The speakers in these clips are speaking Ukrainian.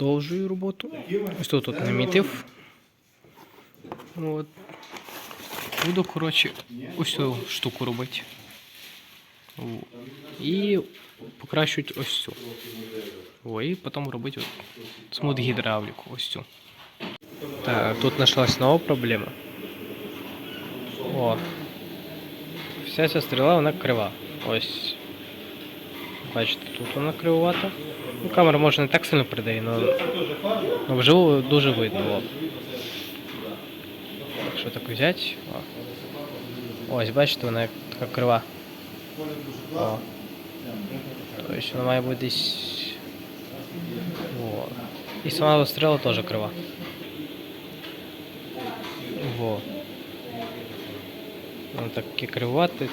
Продовжую роботу. Ось тут от намітив. От. Буду, коротше, ось цю штуку робити. І покращувати ось цю. О, і потім робити смут гідравліку, ось цю. Так, тут знайшлась нова проблема. О. Вся ця стріла, вона крива. Ось. Бачите, тут вона кривувата. Ну, камера може не так сильно передає, але вживу дуже видно. О. Якщо так взяти. О. Ось, бачите, вона як така крива. О. Тобто вона має бути десь. О. І сама стріла теж крива. Во. Вона такі кривати.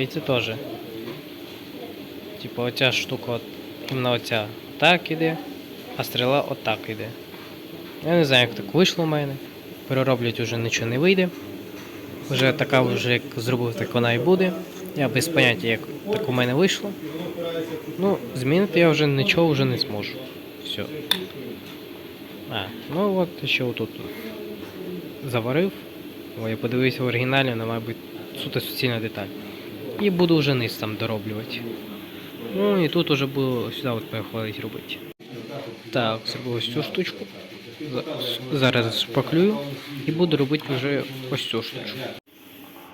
І це теж. Типа оця штука, от, іменно оця так іде, а стріла отак іде. Я не знаю, як так вийшло в мене. Перероблять уже нічого не вийде. Вже така вже як зробив, так вона і буде. Я без поняття, як так у мене вийшло. Ну, змінити я вже нічого вже не зможу. Все. А, ну от ще отут заварив. О, я подивився в оригіналі, вона має суто суцільна деталь. І буду вже низ там дороблювати. Ну і тут уже буду сюди от переходити робити. Так, зробив ось цю штучку. Зараз шпаклюю і буду робити вже ось цю штучку.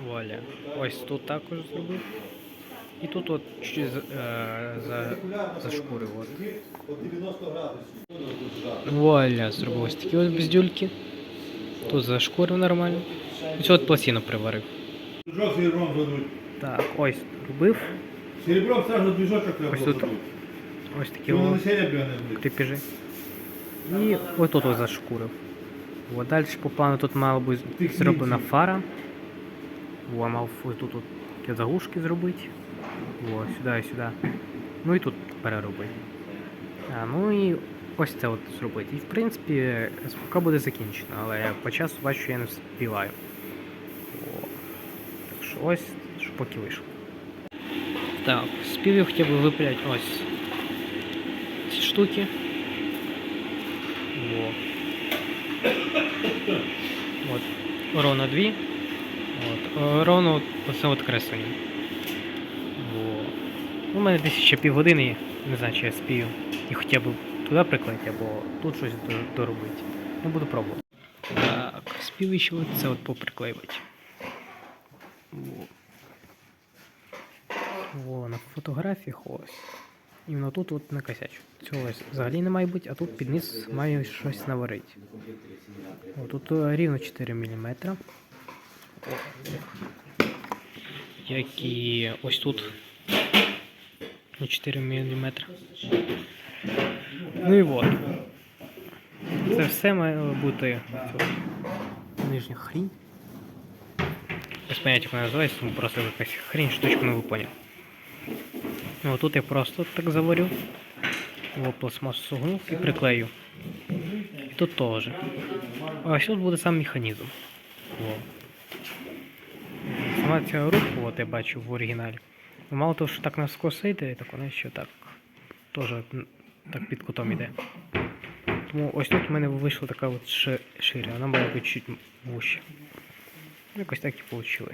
Вуаля. Ось тут також зробив. І тут от чуть е, за, зашкурив. Вуаля, зробив ось такі ось бездюльки. Тут зашкурив нормально. Ось от пластину приварив. Так, ось робив. Серебром сразу движочок треба Ось тут. Ось такі о, буде. І ось тут ось зашкурив. От далі по плану тут мала бути зроблена фара. О, мав ось тут от заглушки зробити. О, сюди і сюди. Ну і тут переробити. А, ну і ось це от зробити. І в принципі СПК буде закінчено, але по часу бачу, що я не встигаю. О. Так що ось, поки вийшло. Так, спів я хотів би випиляти ось ці штуки. Во. От. Ровно дві. От. е, Ровно оце от креслення. Во. У мене десь ще півгодини. Не знаю, чи я спію. І хоча б туди приклеїти, або тут щось доробити. Ну, буду пробувати. Так, спів ще от поприклеювати. Во. Во, на фотографіях ось. Іменно тут от накосячу. Цього ось взагалі не має бути, а тут під низ маю щось наварити. О, тут е, рівно 4 мм. Як і ось тут на 4 мм. Ну і от. Це все має бути нижня хрінь. Без як вона називається, тому просто якась хрінь, штучку не поняв. Ну, тут я просто так заварю. О, пластмасу согнув і приклею. І тут теж. А тут буде сам механізм. О. Сама ця ручка, от я бачу в оригіналі. Ну, Мало того, що так наскоси йде, так вона ще так теж так під кутом іде. Тому ось тут в мене вийшла така от ши- ширя, вона бути чуть вужче. Якось так і вийшло.